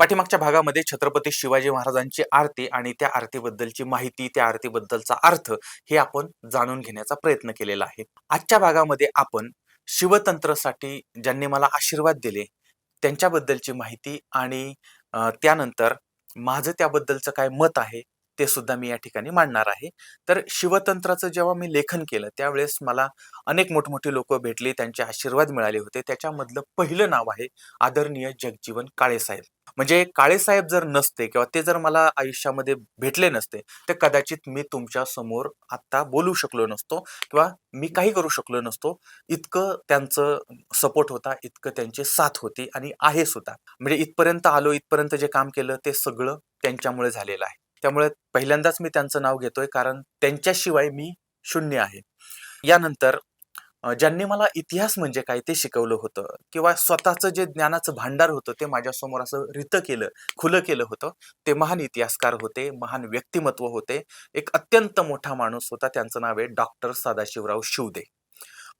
पाठीमागच्या भागामध्ये छत्रपती शिवाजी महाराजांची आरती आणि त्या आरतीबद्दलची माहिती त्या आरतीबद्दलचा अर्थ हे आपण जाणून घेण्याचा प्रयत्न केलेला आहे. आजच्या भागामध्ये आपण शिवतंत्रसाठी ज्यांनी मला आशीर्वाद दिले त्यांच्याबद्दलची माहिती आणि त्यानंतर माझं त्याबद्दलचं काय मत आहे ते सुद्धा मी या ठिकाणी मांडणार आहे. तर शिवतंत्राचं जेव्हा मी लेखन केलं त्यावेळेस मला अनेक मोठमोठी लोक भेटली त्यांचे आशीर्वाद मिळाले होते. त्याच्यामधलं पहिलं नाव आहे आदरणीय जगजीवन काळेसाहेब. म्हणजे काळेसाहेब जर नसते किंवा ते जर मला आयुष्यामध्ये भेटले नसते तर कदाचित मी तुमच्यासमोर आता बोलू शकलो नसतो किंवा मी काही करू शकलो नसतो. इतकं त्यांचं सपोर्ट होता इतकं त्यांची साथ होती आणि आहे सुद्धा. म्हणजे इथपर्यंत आलो इथपर्यंत जे काम केलं ते सगळं त्यांच्यामुळे झालेलं आहे. त्यामुळे पहिल्यांदाच मी त्यांचं नाव घेतोय कारण त्यांच्याशिवाय मी शून्य आहे. यानंतर ज्यांनी मला इतिहास म्हणजे काय ते शिकवलं होतं किंवा स्वतःचं जे ज्ञानाचं भांडार होतं ते माझ्यासमोर असं रितं केलं खुलं केलं होतं ते महान इतिहासकार होते महान व्यक्तिमत्व होते. एक अत्यंत मोठा माणूस होता त्यांचं नाव आहे डॉक्टर सदाशिवराव शिवदे.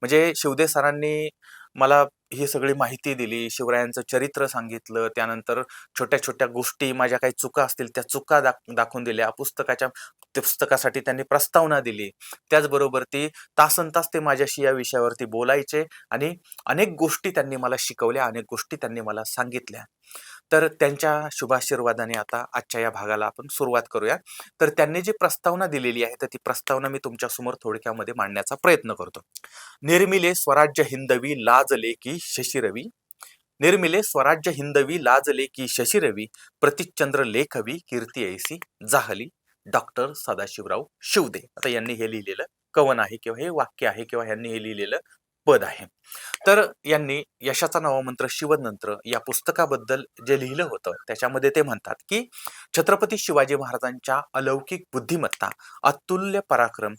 म्हणजे शिवदे सरांनी मला ही सगळी माहिती दिली शिवरायांचं चरित्र सांगितलं त्यानंतर छोट्या छोट्या गोष्टी माझ्या काही चुका असतील त्या चुका दाख दाखवून दिल्या पुस्तकाच्या पुस्तकासाठी त्यांनी प्रस्तावना दिली. त्याचबरोबर ती तासन तास ते माझ्याशी या विषयावरती बोलायचे आणि अनेक गोष्टी त्यांनी मला शिकवल्या अनेक गोष्टी त्यांनी मला सांगितल्या. तर त्यांच्या शुभाशीर्वादाने आता आजच्या या भागाला आपण सुरुवात करूया. तर त्यांनी जी प्रस्तावना दिलेली आहे तर ती प्रस्तावना मी तुमच्यासमोर थोडक्यामध्ये मांडण्याचा प्रयत्न करतो. निर्मिले स्वराज्य हिंदवी लाजले की शशिरवी. निर्मिले स्वराज्य हिंदवी लाजले की शशिरवी. प्रतिचंद्र लेखवी कीर्ती ऐसी जाहली. डॉक्टर सदाशिवराव शिवदे. आता यांनी हे लिहिलेलं कवन आहे किंवा हे वाक्य आहे किंवा यांनी हे लिहिलेलं पद आहे. तर यांनी यशाचा नवमंत्र शिवनंत्र या पुस्तकाबद्दल जे लिहिलं होतं त्याच्यामध्ये ते म्हणतात की छत्रपती शिवाजी महाराजांच्या अलौकिक बुद्धिमत्ता अतुल्य पराक्रम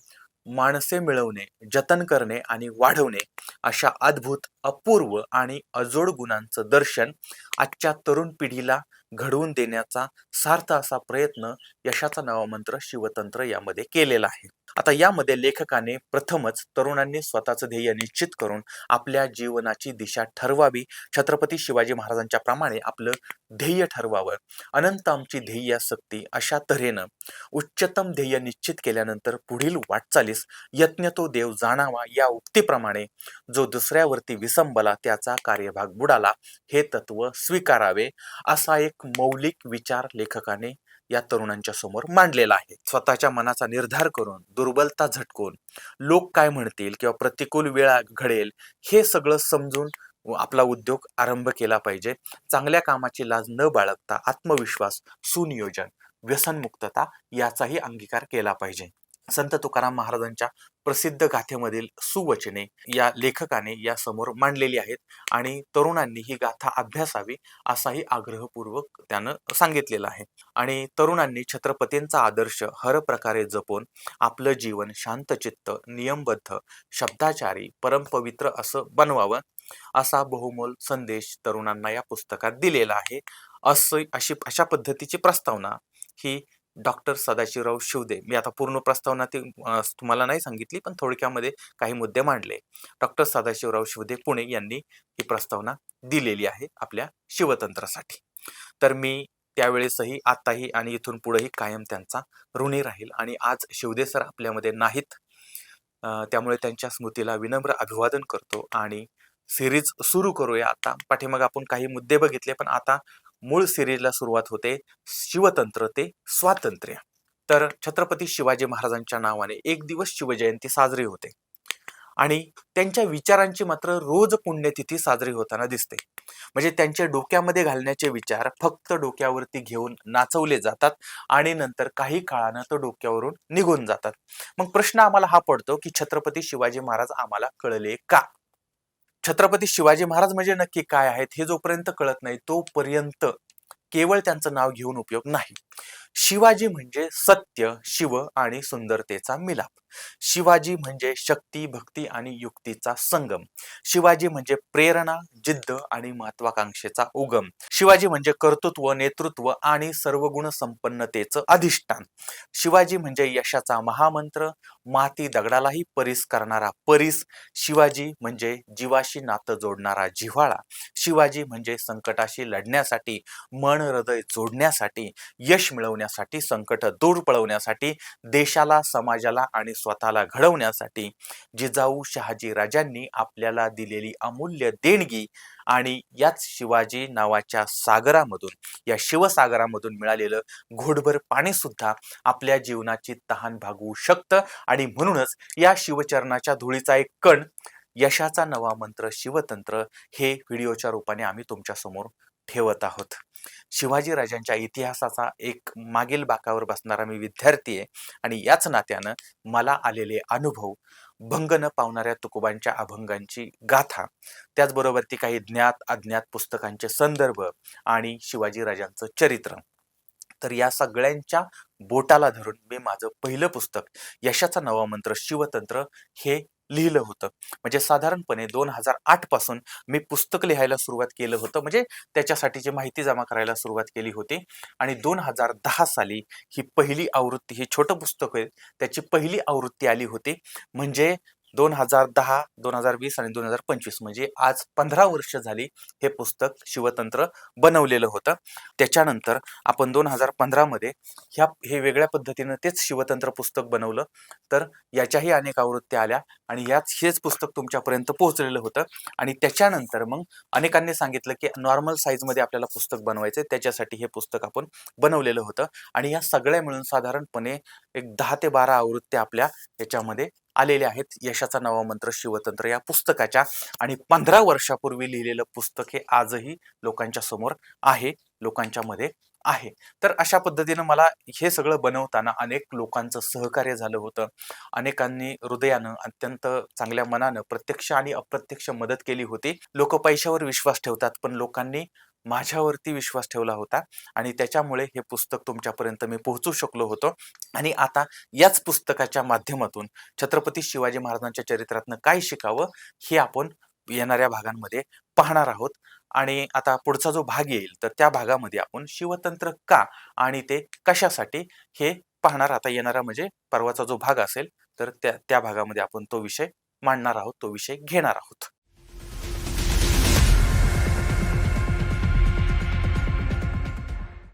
माणसे मिळवणे जतन करणे आणि वाढवणे अशा अद्भुत अपूर्व आणि अजोड गुणांचं दर्शन आजच्या तरुण पिढीला घडवून देण्याचा सार्थ असा प्रयत्न यशाचा नवमंत्र शिवतंत्र यामध्ये केलेला आहे. आता यामध्ये लेखकाने प्रथमच तरुणांनी स्वतःचं ध्येय निश्चित करून आपल्या जीवनाची दिशा ठरवावी. छत्रपती शिवाजी महाराजांच्या प्रमाणे आपलं ध्येय ठरवावं. अनंत आमची ध्येयासक्ती अशा तऱ्हेनं. उच्चतम ध्येय निश्चित केल्यानंतर पुढील वाटचालीस यत्न तो देव जाणावा या उक्तीप्रमाणे जो दुसऱ्यावरती विसंबला त्याचा कार्यभाग बुडाला हे तत्व स्वीकारावे असा एक मौलिक विचार लेखकाने या तरुणांच्या समोर मांडलेला आहे. स्वतःच्या मनाचा निर्धार करून दुर्बलता झटकून लोक काय म्हणतील किंवा प्रतिकूल वेळा घडेल हे सगळं समजून आपला उद्योग आरंभ केला पाहिजे. चांगल्या कामाची लाज न बाळगता आत्मविश्वास सुनियोजन व्यसनमुक्तता याचाही अंगीकार केला पाहिजे. संत तुकाराम महाराजांच्या प्रसिद्ध गाथेमधील सुवचने या लेखकाने या समोर मांडलेली आहेत आणि तरुणांनी ही गाथा अभ्यासावी असाही आग्रहपूर्वक त्यानं सांगितलेला आहे. आणि तरुणांनी छत्रपतींचा आदर्श हर प्रकारे जपून आपलं जीवन शांतचित्त नियमबद्ध शब्दाचारी परमपवित्र असं बनवावं असा बहुमोल संदेश तरुणांना या पुस्तकात दिलेला आहे. असं अशी अशा पद्धतीची प्रस्तावना ही डॉक्टर सदाशिवराव शिवदे. मी आता पूर्ण प्रस्तावना ती तुम्हाला नाही सांगितली पण थोडक्यामध्ये काही मुद्दे मांडले. डॉक्टर सदाशिवराव शिवदे पुणे यांनी ही प्रस्तावना दिलेली आहे आपल्या शिवतंत्रासाठी. तर मी त्यावेळेसही आताही आणि इथून पुढेही कायम त्यांचा ऋणी राहील आणि आज शिवदे सर आपल्यामध्ये नाहीत. त्यामुळे त्यांच्या स्मृतीला विनम्र अभिवादन करतो आणि सिरीज सुरू करूया. आता पाठीमाग आपण काही मुद्दे बघितले पण आता मूळ सिरीजला सुरुवात होते शिवतंत्र ते स्वातंत्र्य. तर छत्रपती शिवाजी महाराजांच्या नावाने एक दिवस शिवजयंती साजरी होते. आणि त्यांच्या विचारांची मात्र रोज पुण्यतिथी साजरी होताना दिसते. म्हणजे त्यांच्या डोक्यामध्ये घालण्याचे विचार फक्त डोक्यावरती घेऊन नाचवले जातात आणि नंतर काही काळानं तो डोक्यावरून निघून जातात. मग प्रश्न आम्हाला हा पडतो की छत्रपती शिवाजी महाराज आम्हाला कळले का? छत्रपती शिवाजी महाराज म्हणजे नक्की काय आहेत हे जोपर्यंत कळत नाही तोपर्यंत केवळ त्यांचं नाव घेऊन उपयोग नाही. शिवाजी म्हणजे सत्य शिव आणि सुंदरतेचा मिलाप. शिवाजी म्हणजे शक्ती भक्ती आणि युक्तीचा संगम. शिवाजी म्हणजे प्रेरणा जिद्द आणि महत्वाकांक्षेचा उगम. शिवाजी म्हणजे कर्तृत्व नेतृत्व आणि सर्व गुण संपन्नतेचं अधिष्ठान. शिवाजी म्हणजे यशाचा महामंत्र माती दगडालाही परीस करणारा परीस. शिवाजी म्हणजे जीवाशी नातं जोडणारा जिव्हाळा. शिवाजी म्हणजे संकटाशी लढण्यासाठी मन हृदय जोडण्यासाठी यश मिळवण्यासाठी संकट दूर पळवण्यासाठी देशाला समाजाला आणि स्वतःला घडवण्यासाठी जिजाऊ शहाजी राजांनी आपल्याला दिलेली अमूल्य देणगी आणि याच शिवाजी नावाच्या सागरामधून या शिवसागरामधून मिळालेलं घोडभर पाणी सुद्धा आपल्या जीवनाची तहान भागवू शकतं आणि म्हणूनच या शिवचरणाच्या धुळीचा एक कण यशाचा नवा मंत्र शिवतंत्र हे व्हिडिओच्या रूपाने आम्ही तुमच्यासमोर ठेवत आहोत. शिवाजी राजांच्या इतिहासाचा एक मागील बाकावर बसणारा मी विद्यार्थी आहे आणि याच नात्यानं मला आलेले अनुभव भंग न पावणाऱ्या तुकोबांच्या अभंगांची गाथा त्याचबरोबर ती काही ज्ञात अज्ञात पुस्तकांचे संदर्भ आणि शिवाजी राजांचं चरित्र. तर या सगळ्यांच्या बोटाला धरून मी माझं पहिलं पुस्तक यशाचा नवा मंत्र शिवतंत्र हे लिहिलं होतं. म्हणजे साधारणपणे दोन हजार आठपासून मी पुस्तक लिहायला सुरुवात केलं होतं. म्हणजे त्याच्यासाठीची माहिती जमा करायला सुरुवात केली होती. आणि दोन हजार दहा साली ही पहिली आवृत्ती हे छोटं पुस्तक आहे त्याची पहिली आवृत्ती आली होती. म्हणजे दोन हजार दहा दोन हजार वीस आणि दोन हजार पंचवीस म्हणजे आज पंधरा वर्ष झाली हे पुस्तक शिवतंत्र बनवलेलं होतं. त्याच्यानंतर आपण दोन हजार पंधरामध्ये ह्या हे वेगळ्या पद्धतीनं तेच शिवतंत्र पुस्तक बनवलं. तर याच्याही अनेक आवृत्त्या आल्या आणि याच हेच पुस्तक तुमच्यापर्यंत पोहोचलेलं होतं. आणि त्याच्यानंतर मग अनेकांनी सांगितलं की नॉर्मल साईजमध्ये आपल्याला पुस्तक बनवायचं त्याच्यासाठी हे पुस्तक आपण बनवलेलं होतं. आणि या सगळ्या मिळून साधारणपणे एक दहा ते बारा आवृत्त्या आपल्या याच्यामध्ये आलेले आहेत. यशाचा नवा मंत्र शिवतंत्र या पुस्तकाच्या आणि पंधरा वर्षापूर्वी लिहिलेलं पुस्तक हे आजही लोकांच्या समोर आहे लोकांच्या मध्ये आहे. तर अशा पद्धतीनं मला हे सगळं बनवताना अनेक लोकांचं सहकार्य झालं होतं. अनेकांनी हृदयानं अत्यंत चांगल्या मनानं प्रत्यक्ष आणि अप्रत्यक्ष मदत केली होती. लोक पैशावर विश्वास ठेवतात पण लोकांनी माझ्यावरती विश्वास ठेवला होता आणि त्याच्यामुळे हे पुस्तक तुमच्यापर्यंत मी पोहोचू शकलो होतो. आणि आता याच पुस्तकाच्या माध्यमातून छत्रपती शिवाजी महाराजांच्या चरित्रातनं काय शिकावं हे आपण येणाऱ्या भागांमध्ये पाहणार आहोत. आणि आता पुढचा जो भाग येईल तर त्या भागामध्ये आपण शिवतंत्र का आणि ते कशासाठी हे पाहणार आता येणारा म्हणजे परवाचा जो भाग असेल तर त्या त्या भागामध्ये आपण तो विषय मांडणार आहोत तो विषय घेणार आहोत.